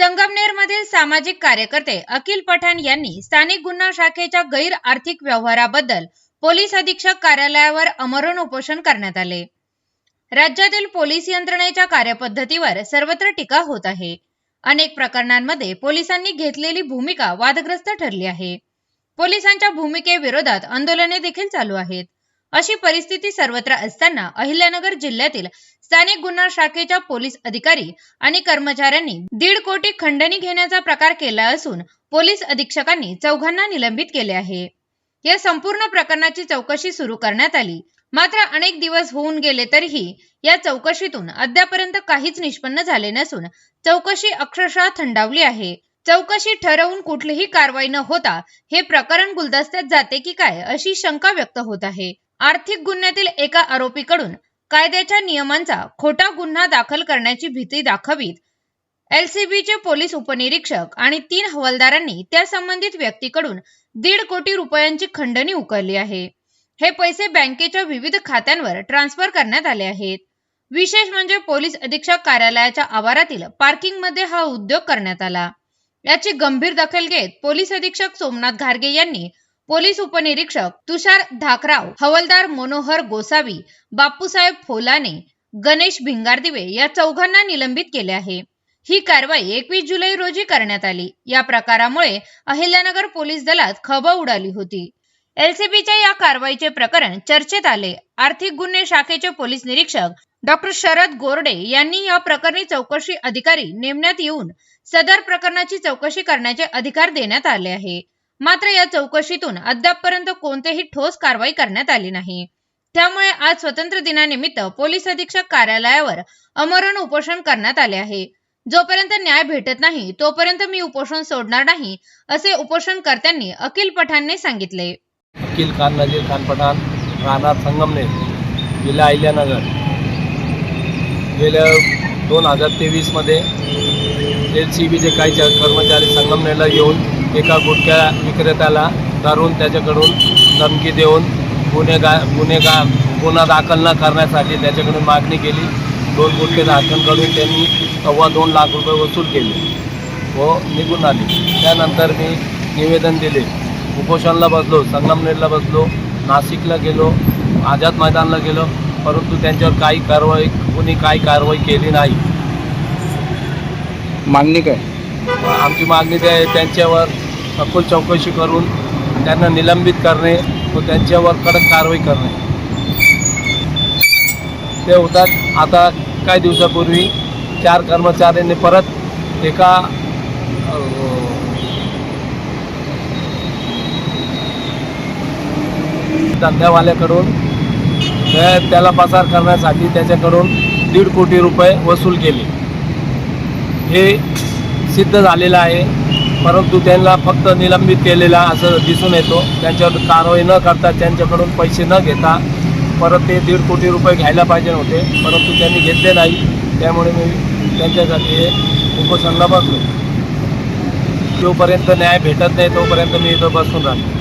सामाजिक कार्यकर्ते अखिल पठाण यांनी स्थानिक गुन्हा शाखेच्या गैर आर्थिक व्यवहाराबद्दल पोलीस अधीक्षक कार्यालयावर अमरण उपोषण करण्यात आले. राज्यातील पोलीस यंत्रणेच्या कार्यपद्धतीवर सर्वत्र टीका होत आहे. अनेक प्रकरणांमध्ये पोलिसांनी घेतलेली भूमिका वादग्रस्त ठरली आहे. पोलिसांच्या भूमिकेविरोधात आंदोलने देखील चालू आहेत. अशी परिस्थिती सर्वत्र असताना अहिल्यानगर जिल्ह्यातील स्थानिक गुन्हा शाखेच्या पोलीस अधिकारी आणि कर्मचाऱ्यांनी दीड कोटी खंडणी घेण्याचा प्रकार केला असून पोलीस अधीक्षकांनी चौघांना निलंबित केले आहे. या संपूर्ण प्रकरणाची चौकशी सुरू करण्यात आली. मात्र अनेक दिवस होऊन गेले तरीही या चौकशीतून अद्यापर्यंत काहीच निष्पन्न झाले नसून चौकशी अक्षरशः थंडावली आहे. चौकशी ठरवून कुठलीही कारवाई न होता हे प्रकरण गुलदस्त्यात जाते की काय अशी शंका व्यक्त होत आहे. आर्थिक गुन्ह्यातील एका आरोपीकडून कायद्याच्या नियमांचा खोटा गुन्हा दाखल करण्याची भीती दाखवीत एलसीबीचे पोलीस उपनिरीक्षक आणि तीन हवालदारांनी त्या संबंधित व्यक्तीकडून दीड कोटी रुपयांची खंडणी उकळली आहे. हे पैसे बँकेच्या विविध खात्यांवर ट्रान्सफर करण्यात आले आहेत. विशेष म्हणजे पोलीस अधीक्षक कार्यालयाच्या आवारातील पार्किंगमध्ये हा उद्योग करण्यात आला. याची गंभीर दखल घेत पोलीस अधीक्षक सोमनाथ घारगे यांनी पोलीस उपनिरीक्षक तुषार धाकराव हवलदार मनोहर गोसावी बापूसाहेब फोलाने गणेश भिंगारदिवे या चौघांना निलंबित केले आहे. ही कारवाई एकवीस जुलै रोजी करण्यात आली. या प्रकारामुळे अहिल्यानगर पोलीस दलात खब उडाली होती. एलसीबीच्या या कारवाईचे प्रकरण चर्चेत आले. आर्थिक गुन्हे शाखेचे पोलीस निरीक्षक डॉक्टर शरद गोरडे यांनी या प्रकरणी चौकशी अधिकारी नेमण्यात येऊन सदर प्रकरणाची चौकशी करण्याचे अधिकार देण्यात आले आहे. मात्र या चौकशीतून अद्यापपर्यंत कोणतेही ठोस कारवाई करण्यात आली नाही. त्यामुळे आज स्वतंत्र दिनानिमित्त पोलीस अधीक्षक कार्यालयावर अमरण उपोषण करण्यात आले आहे. जोपर्यंत न्याय भेटत नाही तोपर्यंत मी उपोषण सोडणार नाही असे उपोषणकर्त्यांनी अखिल पठाणने सांगितले. अखिल खान नजीर खान पठाण राहणार संगमनेर जिल्हा अहिल्यानगर. गेल्या दोन हजार तेवीसमध्ये एल सी बीचे काही कर्मचारी संगमनेरला येऊन एका गुटख्या विक्रेत्याला धरून त्याच्याकडून धमकी देऊन गुन्हेगा गुन्हेगा गुन्हा दाखल न करण्यासाठी त्याच्याकडून मागणी केली. दोन गुटखे दाखल त्यांनी सव्वा दोन लाख रुपये वसूल केले व निघून आले. त्यानंतर मी निवेदन दिले. उपोषणला बसलो संगमनेरला बसलो नाशिकला गेलो आझाद मैदानला गेलो परंतु त्यांच्यावर काही कारवाई कोणी काही कारवाई केली नाही. मागणी काय? आमची मागणी ते आहे त्यांच्यावर सखोल चौकशी करून त्यांना निलंबित करणे व त्यांच्यावर कडक कारवाई करणे. ते होतात आता काही दिवसापूर्वी चार कर्मचाऱ्यांनी परत एका धंद्यावाल्याकडून त्याला पसार करण्यासाठी त्याच्याकडून दीड कोटी रुपये वसूल केले. हे सिद्ध झालेलं आहे. परंतु त्यांना फक्त निलंबित केलेला असं दिसून येतो. त्यांच्यावर कारवाई न करता त्यांच्याकडून पैसे न घेता परत ते दीड कोटी रुपये घ्यायला पाहिजे होते. परंतु त्यांनी घेतले नाही. त्यामुळे मी त्यांच्यासाठी हे उपोषणला बसलो जोपर्यंत न्याय भेटत नाही तोपर्यंत मी इथं बसून राहतो.